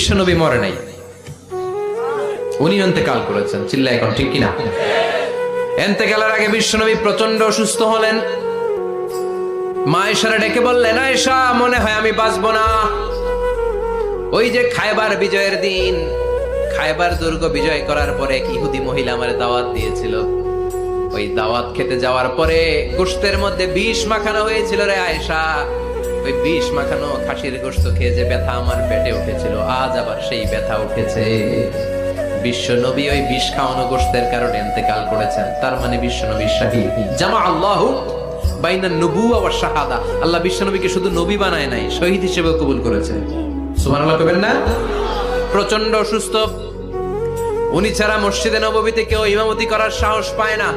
বিশ্বনবী মরে নাই। উনি অন্তেকাল করেছেন চিল্লা এখন ঠিক কিনা? এন্তেকালের আগে বিশ্বনবী প্রচণ্ড অসুস্থ হলেন। মা ডেকে বললেন, আয়েশা, মনে হয় আমি বাঁচবো না। ওই যে খায়বার বিজয়ের দিন খায়বার দুর্গ বিজয় করার পরে এক ইহুদি মহিলা আমার দাওয়াত দিয়েছিল। ওই দাওয়াত খেতে যাওয়ার পরে গোস্তের মধ্যে বিষ মাখানো হয়েছিল রে আয়েশা। ওই বিষ মাখানো খাসির গোস্ত খেয়ে যে ব্যথা আমার পেটে উঠেছিল, আজ আবার সেই ব্যথা উঠেছে। বিশ্ব নবী ওই বিষ খাওয়ানো গোস্তের কারণে ইন্তেকাল করেছেন। তার মানে বিশ্ব নবী শাহী। জামা আল্লাহ বাইনা নবুয়া ওয়া শাহাদা। আল্লাহ বিশ্ব নবীকে শুধু নবী বানায় নাই, শহীদ হিসেবে কবুল করেছে। সুবহানাল্লাহ কবেন না? প্রচণ্ড অসুস্থ। উনি ছাড়া মসজিদে নববীতে কেউ ইমামতি করার সাহস পায় না।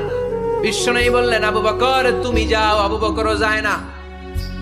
বিশ্বনয়ী বললেন, আবু বকর, তুমি যাও, আবু বকরও যায় না।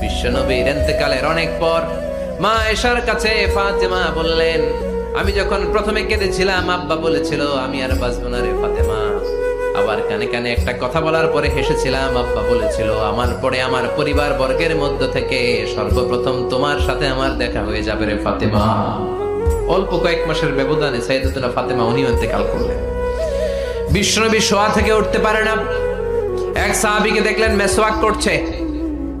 বিশ্বনবীর এতেকালের অনেক পর মা এশার কাছে ফাতেমা বললেন, আমি যখন প্রথমে কেঁদেছিলাম, আব্বা বলেছিল, আমি আর বাঁচবো না রে ফাতেমা। আবার কানে কানে একটা কথা বলার পরে হেসেছিলাম, আব্বা বলেছিল, আমার পরে আমার পরিবার বর্গের মধ্য থেকে সর্বপ্রথম তোমার সাথে আমার দেখা হয়ে যাবে রে ফাতেমা। অল্প কয়েক মাসের ব্যবধানে সাইদুল্লাহ ফাতেমা উনি ইন্তেকাল করলেন। বিষ্ণনবী শোয়া থেকে উঠতে পারে না। এক সাহাবীকে দেখলেন, মেসওয়াক করছে।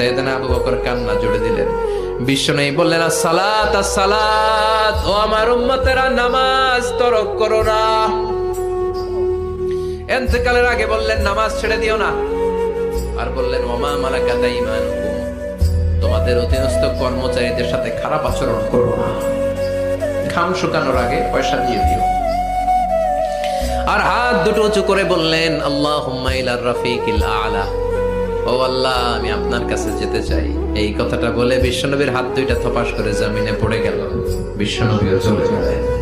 নামাজ ছেড়ে দিও না। আর বললেন তোমাদের অধীনস্থ কর্মচারীদের সাথে খারাপ আচরণ করো না। ঘাম শুকানোর আগে পয়সা দিয়ে দিও। আর হাত দুটো উঁচু করে বললেন আল্লাহ রফিকিল আলা। ও আল্লাহ, আমি আপনার কাছে যেতে চাই। এই কথাটা বলে বিশ্বনবীর হাত দুইটা থপাস করে জামিনে পড়ে গেল। বিশ্বনবীও চলে গেলেন।